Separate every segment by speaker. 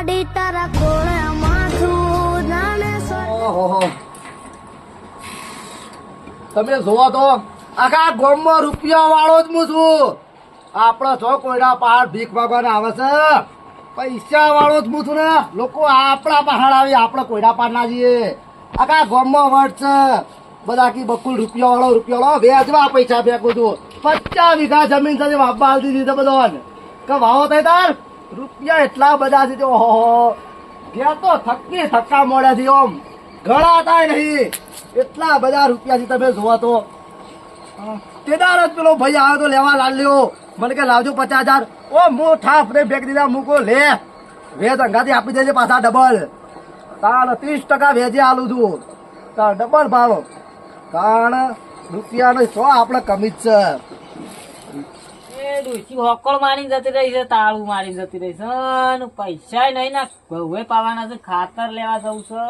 Speaker 1: માડી તારા કોળે માથું જાણે
Speaker 2: તમે જોવો તો, આખા ગામમાં રૂપિયા વાળો જ હું છું. આપણો છો કોયડા પહાડ ભીખ માગવાને આવે છે, પૈસા વાળો જ હું છું ને. લોકો આપણા પહાડ આવી, આપણે કોયડા પહાડ ના જઈએ. આખા ગામમાં વટ છે. બધા કી બકુલ રૂપિયા વાળો રૂપિયા વાળો. વેચવા પૈસા ફેંકું છું. પચાસ વીઘા જમીન સાથે વાપવા હાલતી દીધે બધો કે વાવો થાય તાર રૂપિયા એટલા બધા છે ઓહો ગયા તો થકી થક્કા મોડ્યા થી ઓમ ગણાતા નહીં. એટલા બધા રૂપિયાથી તમે જોવા તો. તેદાર જ પેલો ભાઈ આવ્યો તો લેવા લાલ્યો. મને કે લાવજો પચાસ હજાર. ઓ મો ઠાપ ને ફેંક દીધા, મૂકો, લે. વેજ અંગાથી આપી દેજે પાછા ડબલ. તાણ ત્રીસ ટકા વેજે આલું છું. તાણ ડબલ ભાવ. તાણ રૂપિયાનો સો આપણે કમી જ છે.
Speaker 3: એ હોકળ મારી જતી રહી છે, તાળું મારી જતી રહી છે. પૈસા નહીં ના ઘઉએ પાવાના છે, ખાતર લેવા જવું છે.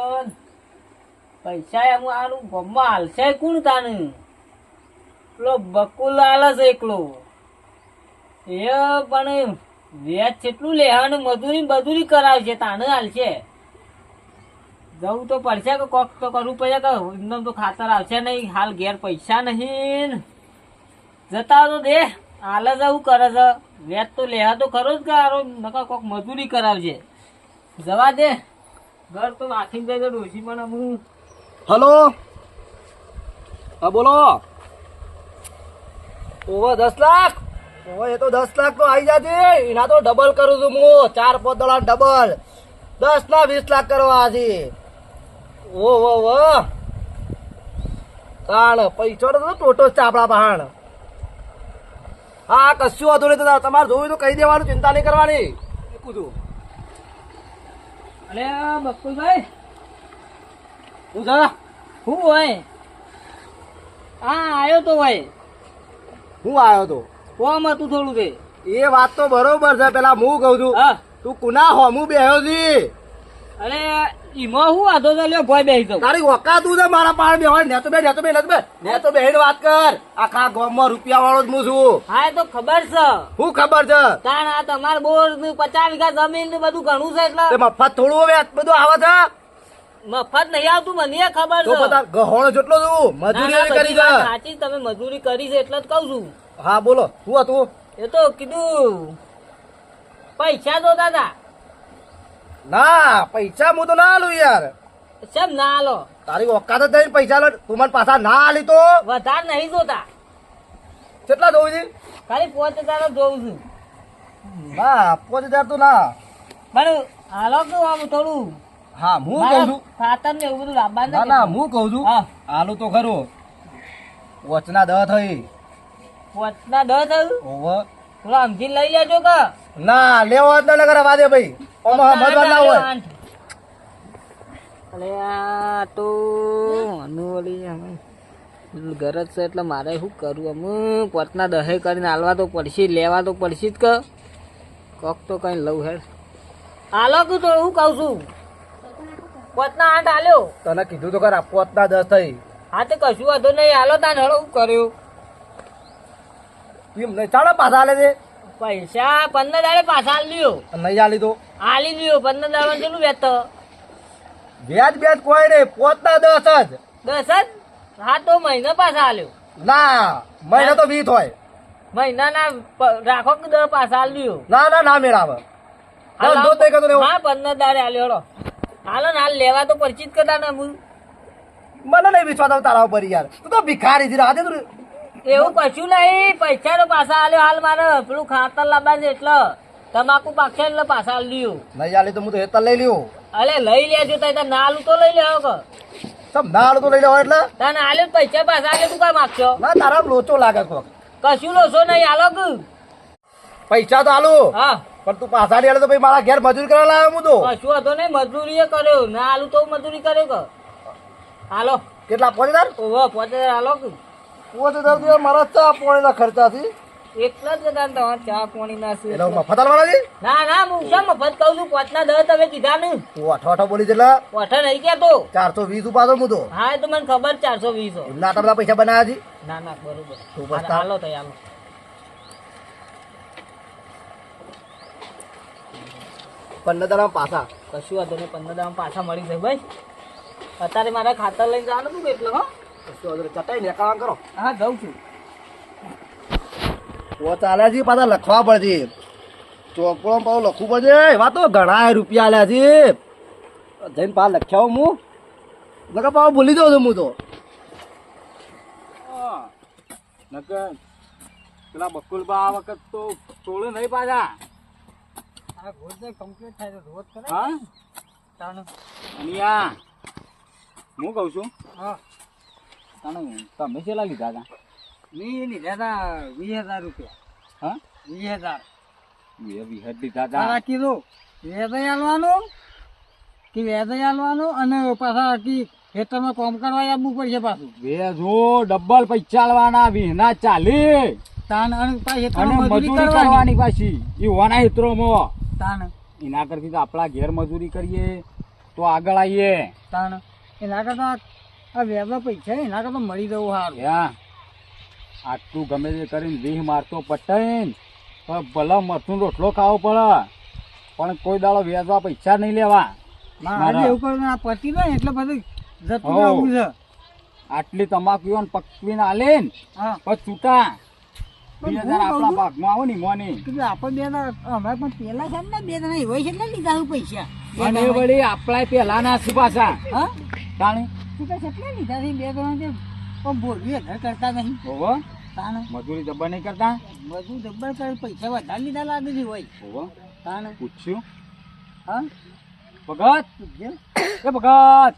Speaker 3: પૈસા એમ આનું ગમમાં હાલશે કોણ તાને? પેલો બકુલ હાલે છે એકલો. એ પણ વેચ કેટલું લેવાનું મજૂરી મજૂરી કરાવશે તાને હાલશે. જવું તો પડશે કે કોક તો કરવું પડશે કે એકદમ તો ખાતર આવશે નહીં, હાલ ઘેર પૈસા નહીં જતા તો દે. હાલ જ આવું કરે છે. વેચ તો લેવા તો ખરો જ કે હારો નકા કોક મજૂરી કરાવજે. જવા દે. ઘર તો નાખીને જાય ડોસી પણ હું
Speaker 2: હલો? હા, બોલો. ઓવર દસ લાખ? ઓવે, એ તો દસ લાખ તો આવી જતી એના તો ડબલ કરું છું હું. ચાર પાંચ દોડા ડબલ દસ ના વીસ લાખ કરવા આજી. ઓ ઓ વો તાણ, પૈસો તો ટોટો આપણા પહાણ. હા કશું વાંધો નહીં તમારે જોયું તો કહી દેવાનું ચિંતા નહીં કરવાની. છું.
Speaker 3: અરે બકુલભાઈ
Speaker 2: હું છે
Speaker 3: હું હોય. હા આવ્યો તો ભાઈ
Speaker 2: હું આવ્યો તો?
Speaker 3: કોમ હતું થોડું તે?
Speaker 2: એ વાત તો બરોબર છે પેલા હું કહું છું.
Speaker 3: હા.
Speaker 2: તું કુના હોમું બેહ્યો છી
Speaker 3: અરે ઈમાં હું વાંધો તો લ્યો ભોય બેસી જાઉં.
Speaker 2: તારી ઓકાતું છે મારા પાડ બેહવા ને તો બે ને બે ને બે. ને તો વાત કર. આખા ગામમાં રૂપિયા વાળો જ હું છું.
Speaker 3: હા એ તો ખબર છે.
Speaker 2: શું ખબર છે?
Speaker 3: તાણ આ તમારે બોર પચાસ વીઘા જમીન બધું ઘણું છે એટલે.
Speaker 2: મફત થોડું હવે બધું આવે છે?
Speaker 3: મફત નહીં આવતું મને ખબર છે.
Speaker 2: બધા ગહોણ જેટલો છું મજૂરી કરી છે.
Speaker 3: સાચી તમે મજૂરી કરી છે એટલે જ કઉ છું.
Speaker 2: હા બોલો શું હતું?
Speaker 3: એ તો કીધું પૈસા તો હતા
Speaker 2: ના પૈસા હું તો ના આલું યાર.
Speaker 3: કેમ ના આલો
Speaker 2: તારી ઓકાત જ નહીં પૈસા લો તું મને પાછા ના આલી તો.
Speaker 3: વધારે નહીં જોતા.
Speaker 2: કેટલા જોઉં છે?
Speaker 3: ખાલી પોચ હજાર જોઉં છું.
Speaker 2: ના પાંચ હજાર તો ના.
Speaker 3: પણ હાલો કેવું આમ થોડું?
Speaker 2: હા હું કહું છું.
Speaker 3: ખાતર ને એવું બધું લાવવાનું
Speaker 2: ના ના હું કહું છું. હાલો તો ખરું. વચના દ થઈ.
Speaker 3: પોચ ના દસ થયું?
Speaker 2: ઓવર
Speaker 3: થોડા સમજીને લઈ લેજો કે.
Speaker 2: ના લેવો જ ન કરે વાદે ભાઈ. ઓમાં મજવા ના હોય.
Speaker 3: અરે આ તો અનુવલી અમે ગરજ છે એટલે મારે શું કરવું અમે પોતના દહે કરીને હાલવા તો પડશે લેવા તો પડશે જ કે? કોક તો કઈ લઉં હેડ હાલો કે તો એવું કહું છું? પોતના આઠ હાલ્યો.
Speaker 2: તને કીધું તો ખરા પોતના દસ થઈ.
Speaker 3: હા તે કશું વાંધો નહીં હાલો તાન હળો શું કર્યું?
Speaker 2: એમ નહીં ચાલો પાછા લે છે?
Speaker 3: પૈસા પંદર દાડે પાછા લ્યો.
Speaker 2: નહીં હાલી તો?
Speaker 3: હાલી લ્યો પંદર દાડે કેટલું વેત?
Speaker 2: વ્યાજ વ્યાજ કોઈ નહીં પોતા દસ જ.
Speaker 3: દસ જ? હા તો મહિના પાછા આલ્યો.
Speaker 2: ના મહિના તો વીસ હોય.
Speaker 3: મહિના ના રાખો કે દસ પાછા હાલ લ્યો
Speaker 2: ના ના ના મેળાવે.
Speaker 3: હા પંદર દાડે આલ્યો હળો હાલો ને હાલ લેવા તો પરચી જ કરતા ને હું.
Speaker 2: મને નહીં વિશ્વાસ આવે તારા ઉપર યાર. તું તો ભિખારી છે રાતે તું
Speaker 3: એવું કશું નહીં પૈસા નો પાછા હાલ્યો હાલ મારે. પેલું ખાતર લાવવા છે એટલે. તમાકુ પાકશે એટલે પાછા લ્યો.
Speaker 2: નહીં આલી તો હું તો હેતર લઈ લ્યો.
Speaker 3: અલે લઈ લેજો તો ના આલું તો લઈ લેવો કે.
Speaker 2: તમ ના આલું તો લઈ લેવો એટલે?
Speaker 3: તને આલે પૈસા પાછા આલે તું કઈ માગશો?
Speaker 2: ના તારા લોચો લાગે કોક.
Speaker 3: કશું લોચો નહીં આલો કે.
Speaker 2: પૈસા તો આલું.
Speaker 3: હા.
Speaker 2: પણ તું પાછા આલે તો ભાઈ મારા ઘેર મજૂરી કરવા લાવ્યો હું તો.
Speaker 3: કશું હતો નહીં મજૂરી કર્યો. ના આલું તો મજૂરી કર્યો કે. હાલો.
Speaker 2: કેટલા પાંચ હજાર
Speaker 3: ઓહો પોતે હાલો કે.
Speaker 2: હજાર મારા ચા પોણીના ખર્ચાથી.
Speaker 3: એટલા જ હતા ને તમારે ચા પાણી ના છે.
Speaker 2: એટલે મફત આલવાના
Speaker 3: ના ના હું કેમ મફત કહું છું? પોતના દસ તમે કીધા ને.
Speaker 2: તું અઠો અઠો બોલી છે એટલે
Speaker 3: નહીં કેતો
Speaker 2: ચારસો વીસ ઉપાડો હું તો
Speaker 3: હા તો મને ખબર ચારસો વીસ
Speaker 2: બધા પૈસા બનાવ્યા છે?
Speaker 3: ના ના બરોબર.
Speaker 2: તું
Speaker 3: હાલો, હાલો તઈ હાલો.
Speaker 2: પંદર દાડા પાછા.
Speaker 3: કશું વાંધો નહીં પંદર દાડા પાછા મળી જાય ભાઈ. અત્યારે મારે ખાતર લઈને જવાનું હતું એટલે હો?
Speaker 2: કશું વાંધો ચટાઈ કરો.
Speaker 3: હા જાઉં છું.
Speaker 2: ઓ છે પાછા લખવા પડશે. ચોપડો પાછું લખવું પડશે? એવા તો ઘણા રૂપિયા આલ્યા છે. જઈને પાછા લખ્યા હું. નકર પાછું ભૂલી જાઉં છું હું તો.
Speaker 4: નકર પેલા બકુલબા આ વખત તો તોડે નહીં પાછા.
Speaker 3: આ રોજ કમ્પ્લીટ થાય તો રોજ કરે.
Speaker 4: હા? કહું છું?
Speaker 3: હા.
Speaker 4: તમે કેટલા લીધા હતા?
Speaker 3: મી લીધા હતા વીસ હજાર રૂપિયા.
Speaker 4: હા?
Speaker 3: વીસ હજાર.
Speaker 4: બે લીધા હતા
Speaker 3: કીધું વેદય આલવાનું કે વેદય આલવાનું અને પાછા કી ખેતરમાં કામ કરવા આવવું પડશે પાછું.
Speaker 4: બે ડબલ પૈસા આલવાના વીહના ચાલી
Speaker 3: તાન અને પાછી
Speaker 4: અને
Speaker 3: ખેતરમાં મજૂરી કરવાની.
Speaker 4: પાછી એ વાના હિત્રોમાં.
Speaker 3: તાન
Speaker 4: એના કરતી તો આપણા ઘેર મજૂરી કરીએ તો આગળ આવીએ.
Speaker 3: તાણ. એના કરતા આ વેદા પૈસા એના કરતા મળી જવું સારું.
Speaker 4: યા આટલું ગમે તે કરીને વીહ મારતો પટાઈને. પણ ભલા મરચું રોટલો ખાવો પડે. પણ કોઈ દાડો વેચવા પૈસા નહીં લેવા.
Speaker 3: પતિ ને એટલે બધું જતું. આવવું છે.
Speaker 4: આટલી તમાકુ પકવીને આલે ને પછી છૂટા. આપણા ભાગમાં આવો ને મોની
Speaker 3: આપણે બે અમે પણ પેલા છે ને બે જણા હોય છે લીધા પૈસા.
Speaker 4: અને વળી આપણા પેલા ના પાછા.
Speaker 3: હા?
Speaker 4: તાણે.
Speaker 3: કેટલા લીધા છે બે જણા છે. પણ બોલવી ઘર કરતા નહીં.
Speaker 4: હોવો
Speaker 3: તાણ
Speaker 4: મજૂરી જબ્બર નહીં કરતા?
Speaker 3: મજૂરી જબ્બર કરે પૈસા વધારે લીધા લાગે છે હોય.
Speaker 4: હોવો
Speaker 3: તાણ
Speaker 4: પૂછ્યું?
Speaker 3: હા?
Speaker 4: ભગત? એ ભગત!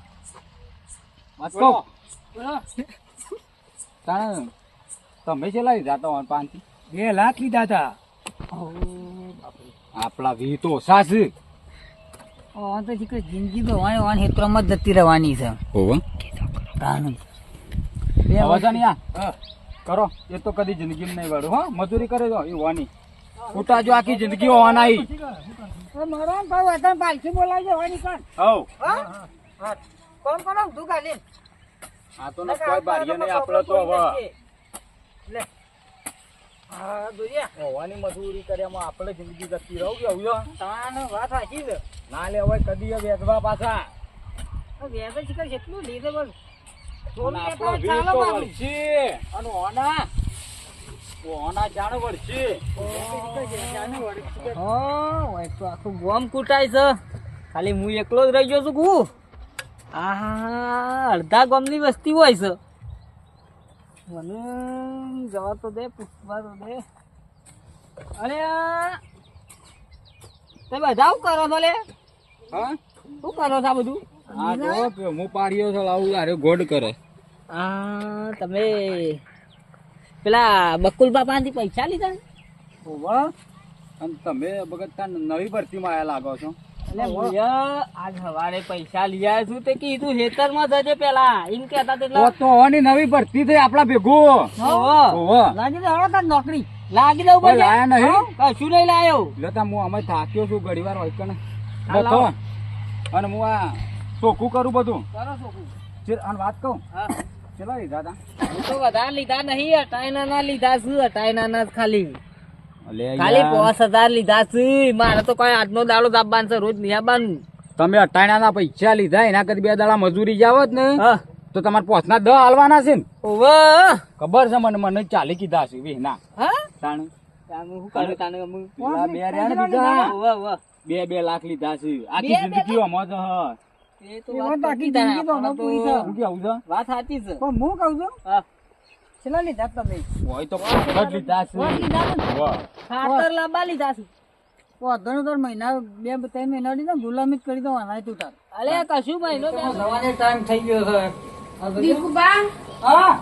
Speaker 4: તાણે તમે છેલ્લા લીધા તો પાંચ
Speaker 3: બે લાખ લીધા હતા.
Speaker 4: આપણા વી તો ઓછા છે.
Speaker 3: તો જિંદગી તો વાણી વાણી હેત્રમાં જ જતી રહેવાની છે.
Speaker 4: હોવો
Speaker 3: તાણ બે
Speaker 4: હવે. કરો. એ તો કદી જિંદગી નહીં વાળું હો. મજૂરી કરે તો એ વાની. ખોટા જો આખી જિંદગી હોવાના ઈ
Speaker 3: મારો ભાવ હતા પાલસી બોલાવજો વાની કોણ?
Speaker 4: હવ.
Speaker 3: હા? કોણ કોણ તું
Speaker 4: આ તો ને કોઈ બારીએ નહીં આપણે તો હવે.
Speaker 3: લે. હા દુરિયા.
Speaker 4: હોવાની મજૂરી કર્યામાં આપણે જિંદગી જતી રહું કે હવે
Speaker 3: તાણ વાત સાચી છે.
Speaker 4: ના લેવાય કદી વેચવા પાછા.
Speaker 3: વ્યાજ શીખર કેટલું લીધે બોલ. આખું ગોમ કૂટાય છે. ખાલી હું એકલો જ રહી ગયો છું કું. આ અડધા ગામની વસ્તી હોય છે. મને જવા તો દે પૂછવા તો દે. અરે તમે બધા શું કરો છો લે?
Speaker 4: હા?
Speaker 3: શું કરો છો આ બધું?
Speaker 4: આ તો હું પાડ્યો છે લાવું અરે ગોડ કરે.
Speaker 3: આ તમે પેલા બકુલ બાપાથી પૈસા લીધા
Speaker 4: હોવા અને તમે ભગત તાન નવી ભરતીમાં આયા લાગો છો?
Speaker 3: એટલે ભૈયા આજ સવારે પૈસા લઈ છું તે કીધું ખેતરમાં જજે પેલા. એમ કેતા
Speaker 4: તો
Speaker 3: તેટલા
Speaker 4: તો હોવાની નવી ભરતી થઈ આપણા ભેગું
Speaker 3: હોવો.
Speaker 4: હોવા
Speaker 3: લાગી દે હળો તાર નોકરી. લાગી દઉં
Speaker 4: ભાઈ લાયા નહીં?
Speaker 3: હા, કશું નહીં લાયો.
Speaker 4: એટલે હું અમે થાક્યો છું ઘણી વાર હોય
Speaker 3: હા,
Speaker 4: અને હું આ ચોખ્ખું કરું બધું?
Speaker 3: કરો.
Speaker 4: અને વાત કહું. કેટલા લીધા હતા
Speaker 3: હું તો વધારે લીધા નહીં અટાઈના ના લીધા છે અટાઈના ના ખાલી. ખાલી પાંચ હજાર લીધા છે મારે તો કઈ આજનો દાડો દાબવાનું છે રોજ નહીં આવવાનું
Speaker 4: તમે અટાણાના પૈસા લીધા એના કરતા બે દાડા મજૂરી જાવ જ ને. તો તમારે પોસના દહ હાલવાના છે ને? ખબર છે મને મને ચાલી કીધા છે? પેલા બે ને. બે લાખ લીધા છે. આખી જિંદગી હ.
Speaker 3: એ તો વાત સાચી તારે. આપણને તો
Speaker 4: શું કેવું છે?
Speaker 3: વાત સાચી છે.
Speaker 5: પણ હું કહું છું
Speaker 3: હા.
Speaker 5: છેલ્લા લીધા તમે.
Speaker 4: હોય તો પાંચ લીધા છે.
Speaker 3: લીધા છે ખાતર લાંબા લીધા છે.
Speaker 5: વધુ તો મહિના બે ત્રણ મહિના લીધા ગુલામી જ કરી દો અનાય તું તાર.
Speaker 3: અલે કશું મહિનો
Speaker 5: જવાનો ટાઈમ થઈ ગયો છે.
Speaker 1: દીકુબા?
Speaker 5: હા?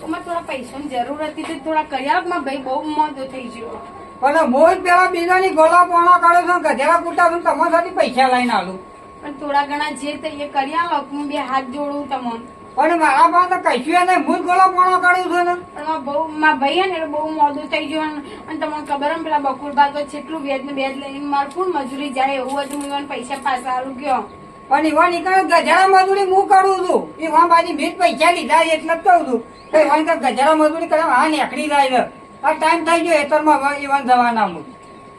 Speaker 1: થોડા પૈસાની જરૂર હતી તો થોડા કરી આપ મારા ભાઈ બહુ મોંધો થઈ ગયો.
Speaker 5: પણ હું જ પેલા બીજાની ગોલા પોણા કાઢું છો ગધેડા પૂરતા છું તમારા સાથે પૈસા લઈને આલું.
Speaker 1: પણ થોડા ઘણા જે તે એ કરી આવો હું બે હાથ જોડું તમને.
Speaker 5: પણ મારા પાસે તો કશું નહીં હું ગોલો પોણો કરું કાઢું છું ને.
Speaker 1: પણ બહુ મારા ભાઈ હે ને એટલે બહુ મોડું થઈ ગયું અને- તમને ખબર ને પેલા બકુરબા તો જેટલું વેજ ને બેજ લઈને મારે ફૂલ મજૂરી જાય એવું હતું હું પૈસા પાછા આલું ગયો.
Speaker 5: પણ ઈવા નીકળે ગધેડા મજૂરી હું કરું છું. ઈવા બાજી બીજ પૈસા લીધા એટલે જ કહું છું. કે તો ગધેડા મજૂરી કરે હા નીકળી જાય છે આ ટાઈમ થઈ ગયો ખેતરમાં હવે ઈવાન જવાના હું.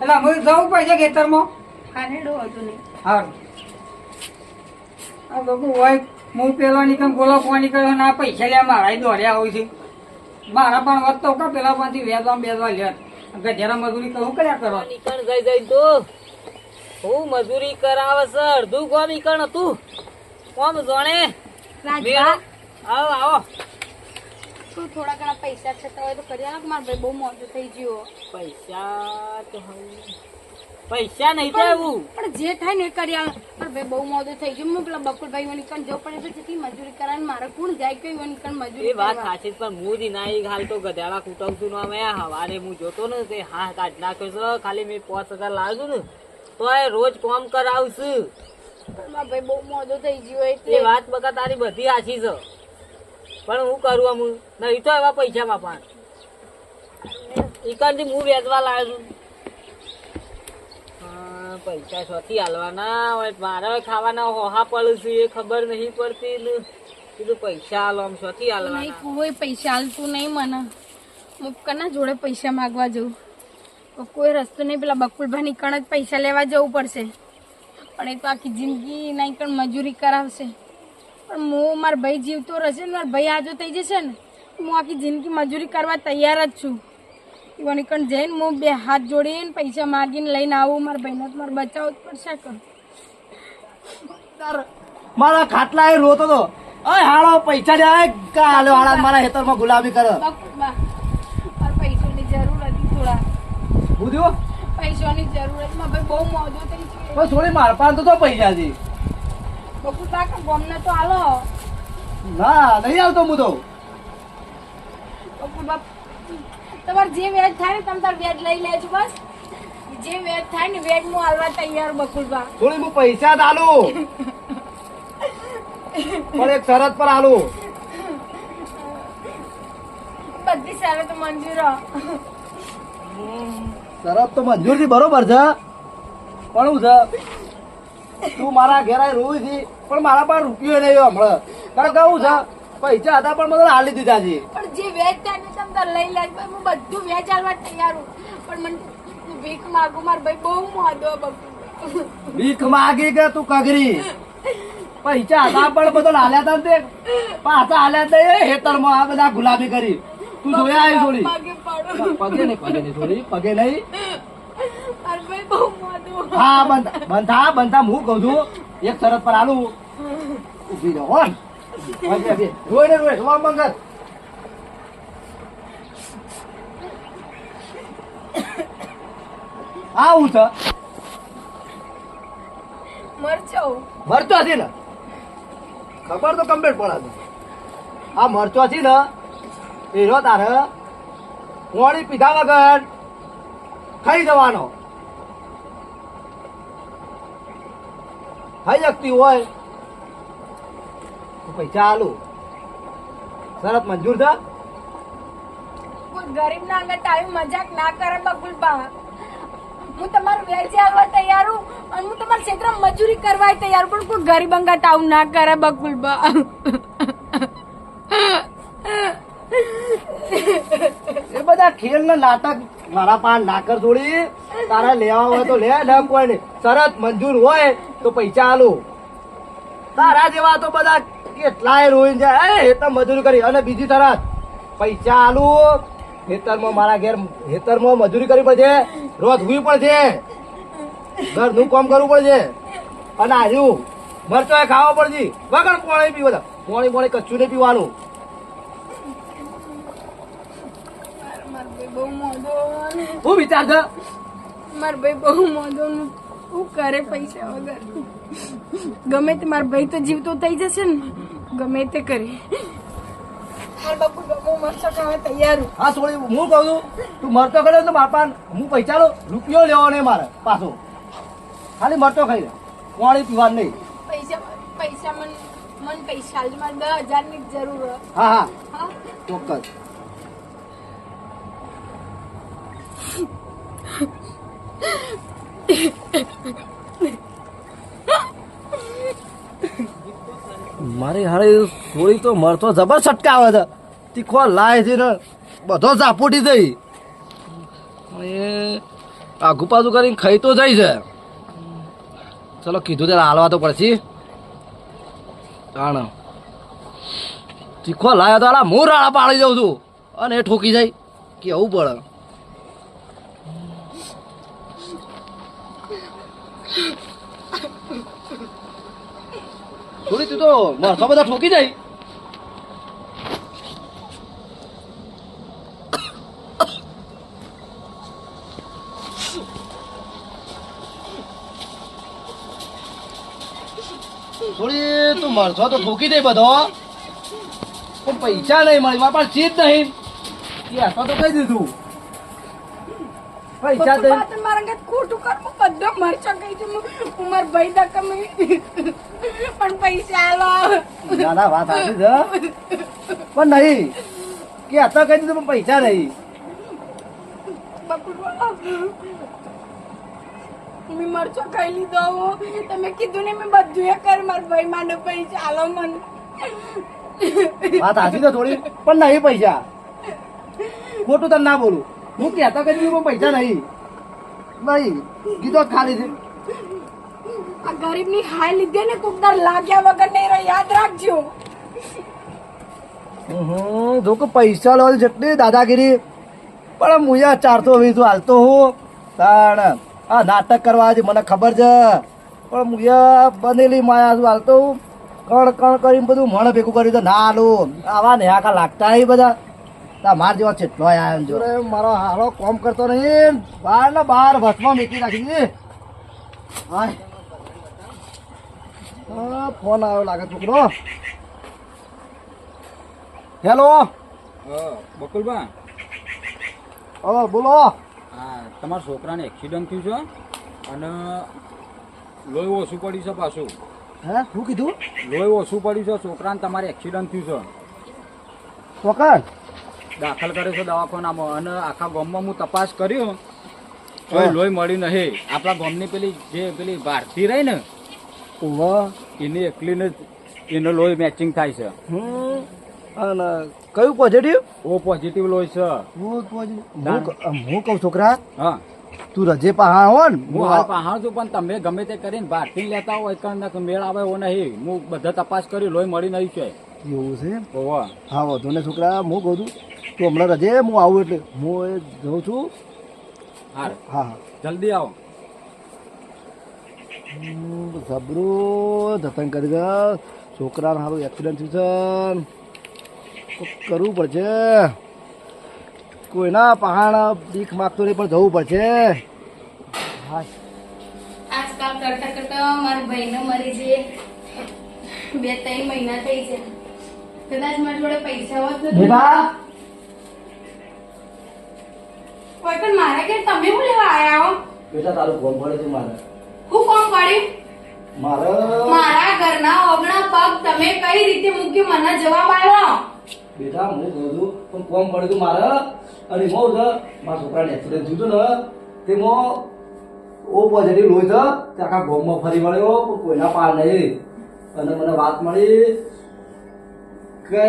Speaker 5: એટલે હું જવું પડશે ખેતરમાં.
Speaker 1: હા રેડો હતું નહીં.
Speaker 5: હારું. આ બાપુ હોય હું પેલો નીકળ બોલો પાણી કર્યો ના પૈસા લે મારા દોડ્યા હોય છે. મારા પણ વધતો કા પેલા પાસેથી વેદવા બેદવા ગજેરા મજૂરી કહું કર્યા કરો?
Speaker 3: નીકળ જઈ જઈ તો. હું મજૂરી કરાવે છે અડધું કોમ નીકળ હતું. કોમ જોણે? આવો આવો.
Speaker 1: તું થોડા ઘણા પૈસા છતાં હોય તો કરી કે મારા ભાઈ બહુ મોટું થઈ ગયો
Speaker 3: પૈસા તો પૈસા નહીં થાય એવું
Speaker 1: પણ જે થાય ને એ કરી મારા ભાઈ બહુ મોટું થઈ ગયું. હું પેલા બકુલભાઈ વની કણ જો પડે તો જેટલી મજૂરી કરાવે મારે કોણ જાય કઈ વની કણ મજૂરી
Speaker 3: એ વાત સાચી પણ હું જ ના હાલ તો ગધેડા કૂટવતું નો મે હવારે હું જોતો ને તે હા કાઢ નાખ્યો છે ખાલી મેં પાંચ હજાર લાવ્યું ને તો એ રોજ કોમ કરાવશું.
Speaker 1: ભાઈ બહુ મોટું થઈ ગયું
Speaker 3: એ
Speaker 1: એટલે.
Speaker 3: વાત બકા તારી બધી આછી છે. પણ હું કરું અમુ નહીં તો એવા પૈસા બાપા ઈકણથી હું વેચવા લાવ્યો છું. પૈસા શોથી હાલવાના હોય, મારે ખાવાના હોહા પડું છું, એ ખબર નહીં પડતી. ને કીધું પૈસા હાલો, આમ શોથી
Speaker 1: નહીં, કોઈ પૈસા હાલતું નહીં મને. હું કના જોડે પૈસા માંગવા જવું કોઈ રસ્તો નહીં, પેલા બકુલભાઈ ની કણ જ પૈસા લેવા જવું પડશે. પણ એ તો આખી જિંદગી નહીં કણ મજૂરી કરાવશે. પણ હું, મારા ભાઈ જીવતો રહેશે ને, મારા ભાઈ આજો થઈ જશે ને, હું આખી જિંદગી મજૂરી કરવા તૈયાર જ છું. એવાની કણ જઈને હું બે હાથ જોડીને પૈસા માગીને લઈને આવું મારા ભાઈને તો મારે બચાવવું જ પડશે કર.
Speaker 2: મારા ખાટલા એ રોતો તો. અય હાળો પૈસા લે અય કાલે હાળા મારા હેતરમાં ગુલામી કરો.
Speaker 1: પૈસાની જરૂર હતી થોડા.
Speaker 2: થયું?
Speaker 1: પૈસાની જરૂર હતી. ભાઈ બહુ મોજો થઈ છે
Speaker 2: થોડી માર પાસે તો પૈસા છે
Speaker 1: બકુલ કાકા ગમને તો હાલો
Speaker 2: ના નહીં આવતો હું તો.
Speaker 1: બકુ બાપ તમારે જે વેજ થાય ને તમે તાર વેજ લઈ લેજો બસ. જે વેજ થાય ને વેજ હું હાલવા તૈયાર બકુલબા
Speaker 2: થોડી હું પૈસા જ પણ એક શરત પર આલું.
Speaker 1: બધી શરત તો મંજૂર
Speaker 2: શરત તો મંજૂરથી બરોબર છે. પણ હું છે તું મારા ઘેરાય રોવી હતી પણ મારા પાસે રૂપિયો નહીં હમણાં. કારણ કે હું છે પૈસા હતા પણ મને હાલી દીધા છે.
Speaker 1: પણ જે વેચ ને તમે લઈ લેજો હું બધું વેચ હાલવા તૈયાર હું. પણ મને ભીખ માગું માર ભાઈ બહુ મોદો બકુલ
Speaker 2: ભીખ માગી કે તું કગરી? પૈસા હતા પણ બધા હાલ્યા હતા ને પાછા હાલ્યા હતા એ હેતરમાં આ બધા ગુલાબી કરી. તું જોયા આવી થોડી
Speaker 1: પગે
Speaker 2: નહીં પગે નહીં થોડી પગે નહીં. હા બંધા બંધા બંધા હું કહું છું એક શરત પર આલું. ઊભી રહો ને. રોય ને રોય રોવા મંગળ આવું છે
Speaker 1: મરચો
Speaker 2: મરચો છે ને ખબર તો કમ્પ્લીટ પડે આ મરચો છે ને એનો તારે પોણી પીધા વગર ખાઈ જવાનો. ખાઈ શકતી હોય પૈસા આલું શરત મંજૂર
Speaker 1: થા. ગરીબ ના અંગે તારી મજાક ના કરે બકુલ બા હું તમારું વેચી આવવા તૈયાર હું અને હું તમારા ક્ષેત્ર મજૂરી કરવા તૈયાર પણ કોઈ ગરીબ અંગત આવું ના કરે બકુલ બા
Speaker 2: એ બધા ખેલ ના નાટક મારા પાન નાકર જોડી. તારા લેવા હોય તો લે ન કોઈ શરત મંજૂર હોય તો પૈસા આલો. તારા જેવા તો બધા કેટલાય રોઈ જાય. એ હેતર મજૂરી કરી. અને બીજી તરત. પૈસા આલું હેતરમાં મારા ઘેર ખેતરમાં મજૂરી કરવી પડશે. રોજ હુઈ પડશે ઘરનું કામ કરવું પડશે અને આવ્યું મરચો એ ખાવો પડશે. વગર પાણી પીવો પાણી પાણી કચ્છું નહીં પીવાનું. હું વિચાર છે
Speaker 1: માર ભાઈ બહુ મોદો શું કરે પૈસા વગર. ગમે તે મારા ભાઈ તો જીવતો થઈ જશે ને ગમે તે કરે. બાપુ ગમો મરચો ખાવા તૈયાર હું.
Speaker 2: હા હું કહું છું તું મરતો કર્યો તો મારા પાન હું પૈસા લો રૂપિયો લેવો નહીં મારે પાછો. ખાલી મરતો ખાઈ લે. પાણી નહીં.
Speaker 1: પૈસા પૈસા મન મન પૈસા આલજો. દસ હજારની જરૂર
Speaker 2: હા હા.
Speaker 1: હા?
Speaker 2: ચોક્કસ. મારી હારે થોડી તો મરતો જબર છટકાવે છે. તીખો લાય છે ને, બધો ઝાપોટી થઈ એ આગુ પાછું કરીને ખાઈ તો જાય છે. ચલો, કીધું ત્યારે હાલવા તો પડશે. તાણ તીખો લાયો તો આલા હું રાળા પાડી દઉં છું. અને એ ઠોકી જાય. કેવું પડે? થોડી તું તો મારસો બધા ઠોકી જાય થોડી તું મરશો તો ઠોકી દે બધો પણ પૈસા નહીં મળી મારા પાસે ચીજ નહીં એ આટલો તો કહી દીધું પૈસા દે.
Speaker 1: મારા અંગત ખોટું કર. હું બધો મરચો કહી છું. હું મારા ભાઈ દા કમી પણ પૈસા આલો.
Speaker 2: ના ના વાત આવી છે પણ નહીં. કે આટલો કહી દીધું પણ પૈસા નહીં.
Speaker 1: મેં મરચો ખાઈ લીધો. તમે કીધું ને મેં બધું એ કર માર ભાઈ માટે પૈસા આલો મને.
Speaker 2: વાત સાચી તો થોડી પણ નહીં પૈસા. ખોટું તને ના બોલું. હું કહેતો કરી પણ પૈસા નહીં. નહીં કીધો ખાલી છે.
Speaker 1: આ ગરીબની હાય લીધે ને કુકદાર લાગ્યા વગર નહીં રહે યાદ રાખજો.
Speaker 2: હમ, જો કે પૈસા લો જેટલી દાદાગીરી. પણ યાર ચારસો વીસ હાલતો હું. તાણ આ નાટક કરવા છે મને ખબર છે. પણ યાર બનેલી માયા હાલતો હું. કણ કણ કરીને બધું મણ ભેગું કર્યું તો ના લો આવા ને આખા લાગતા એ બધા. તમાર જેવા ચેટલો આયા જો. મારો હારો કોમ કરતો નહીં. બાર ને બાર ભસમાં મીકી નાખી છે. હાય હા, ફોન આવ્યો લાગે છોકરો. હેલો.
Speaker 4: બકુલભાઈ
Speaker 2: હવે બોલો.
Speaker 4: હા તમારા છોકરાને એક્સિડન્ટ થયું છે? અને લોહી ઓછું પડ્યું છે પાછું.
Speaker 2: હે? શું કીધું?
Speaker 4: લોહી ઓછું પડ્યું છે છોકરાને તમારે એક્સિડન્ટ થયું છે.
Speaker 2: ચોકન
Speaker 4: દાખલ કર્યો છે દવાખાનામાં. અને આખા ગામમાં હું તપાસ કર્યો કોઈ લોહી મળ્યું નહીં. આપણા ગામની પેલી જે પેલી ભારતી રહી ને એની એકલીને એનો લોહી મેચિંગ થાય છે.
Speaker 2: અને કયું પોઝિટિવ
Speaker 4: ઓ પોઝિટિવ લોહી છે.
Speaker 2: હું કહું છોકરા
Speaker 4: હા.
Speaker 2: તું રજે પહાણ હો ને
Speaker 4: હું હાલ પહાણ છું પણ તમે ગમે તે કરીને ભારતી લેતા હોય કે મેળ આવે એવો નહીં. હું બધા તપાસ કરી લોહી મળી નહીં છે.
Speaker 2: એવું છે હા વધુ ને છોકરા હું કહું છું તું હમણાં રજે હું આવું એટલે. હું એ જઉં છું. હા હા.
Speaker 4: જલ્દી આવો.
Speaker 2: સબરો જતન કરી છોકરાને સારું એક્સિડન્ટ થયું છે. કરવું પડશે. કોઈના પહાણ બીક માગતો નહીં પણ જવું પડશે. હા
Speaker 1: આજકાલ કરતા કરતા મારા ભાઈને મરી જઈએ. બે ત્રણ મહિના થઈ છે. કદાચ મારી જોડે પૈસા હોત તો
Speaker 2: બેટા
Speaker 1: કોઈ પણ મારા ઘેર તમે હું લેવા આયા હો?
Speaker 2: બેટા તારું ફોન પડે તું મારે.
Speaker 1: હું કોમ પડ્યું
Speaker 2: મારા
Speaker 1: મારા ઘરના ઓગણા પગ તમે કઈ રીતે મૂકી મને જવાબ આવ્યો
Speaker 2: બેટા હું છું પણ ફોન પડે તું મારે. અને મો છે મારા છોકરાને એક્સિડન્ટ થયું ને તે મો ઓ પોઝિટિવ લોહી છે તે આખા ગોમમાં ફરી વળ્યો પણ કોઈના પાર નહીં. અને મને વાત મળી કે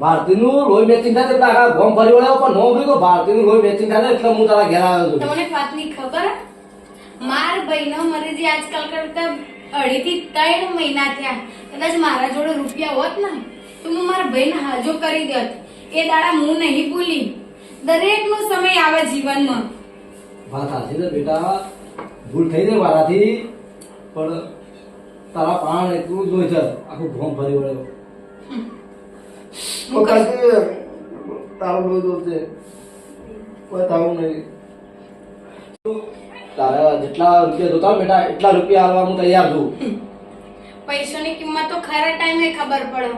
Speaker 2: ભારતીનું લોહી મેચિંગ થાય એટલે આખા ગોમ ફરી વળ્યો પણ નો ભી ભારતીનું લોહી મેચિંગ થાય એટલે હું તારા ઘેર આવ્યો છું.
Speaker 1: તમને વાતની ખબર? માર બહેનો મરી જે આજકાલ કરતા અઢી થી ત્રણ મહિના થયા. કદાચ મારા જોડે રૂપિયા હોત ને તો હું મારા ભાઈને હાજો કરી દેત. એ દાડા હું નહીં ભૂલી. દરેક નો સમય આવે જીવનમાં.
Speaker 2: વાત સાચી છે બેટા. ભૂલ થઈ ગઈ મારાથી પણ તારા પ્રાણ એટલું જોઈ છે આખું ભોમ ફરી વળ્યો
Speaker 1: હું કશ-
Speaker 2: તારું લોહી દોરશે કોઈ તારું નહીં તારા જેટલા રૂપિયા જોતા બેટા એટલા રૂપિયા આવવા હું તૈયાર છું
Speaker 1: પૈસાની કિંમત તો ખરા ટાઈમે ખબર પડે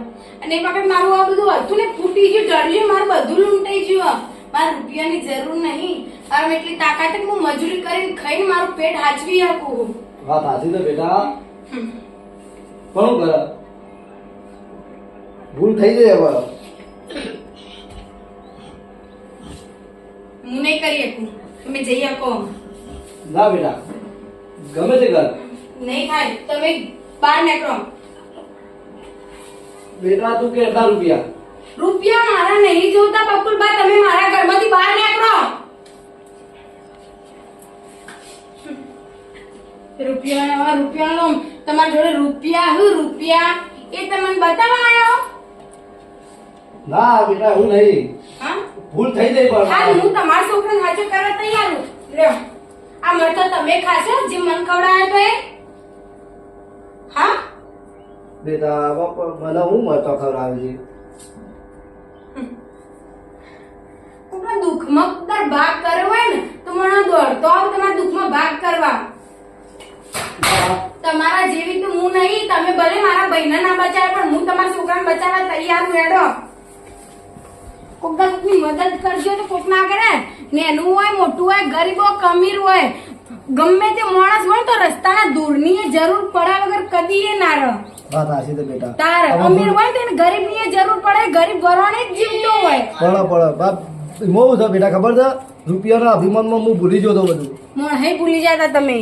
Speaker 1: અને વખત મારું આ બધું હતું ને ફૂટી ગયું ડળ્યું મારું બધું લૂંટાઈ ગયું. મારે રૂપિયાની જરૂર નહીં. મારે એટલી તાકાત કે હું મજૂરી કરીને ખાઈને મારું પેટ હાચવી શકું
Speaker 2: વાત સાચી તો બેટા. પણ કરે? ભૂલ થઈ જાય હવે.
Speaker 1: હું નહીં કરી શકું. તમે જઈ શકો
Speaker 2: ના બેટા ગમે તે કર.
Speaker 1: નહીં થાય તમે બહાર નીકળો.
Speaker 2: બેટા તું કેટલા રૂપિયા?
Speaker 1: રૂપિયા મારા નહીં જોતા બકુલબા તમે મારા ઘરમાંથી બહાર નીકળો. રૂપિયા રૂપિયાનો તમારી જોડે રૂપિયા હું રૂપિયા એ તમને બતાવવા આવ્યો?
Speaker 2: ના બેટા હું નહીં. ભૂલ થઈ ગઈ પણ.
Speaker 1: હું તમારા છોકરાને હાજર કરવા તૈયાર લ્યો આ મરતો તમે ખાશો જે મન ખવડાવે તો એ. હા?
Speaker 2: બેટા બપોર મને હું મળતો ખવડાવી છે?
Speaker 1: તમારા દુઃખમાં તાર ભાગ કરવો હોય ને તો મને દોડતો આવ તમારા દુઃખમાં ભાગ કરવા. તમારા જેવી તો હું નહીં તમે ભલે મારા બહેના ના બચાવે પણ હું તમારા છોકરાને બચાવવા તૈયાર છું હેડો. કોકના કોકની મદદ કરજો તો કોક ના કરે. નેનું હોય મોટું હોય ગરીબ હોય કમીર હોય. ગમે તે માણસ હોય તો રસ્તાના દૂરની જરૂર પડ્યા વગર કદી એ ના રહે.
Speaker 2: વાત બેટા.
Speaker 1: તારે અમીર હોય તો ગરીબ ગરીબની જરૂર પડે ગરીબ વરોણે જ જીવતો હોય.
Speaker 2: પડો પડો. બાપ છે બેટા ખબર છે? રૂપિયાના અભિમાનમાં હું ભૂલી જતો તો બધું.
Speaker 1: મોણ હે ભૂલી જતા તમે.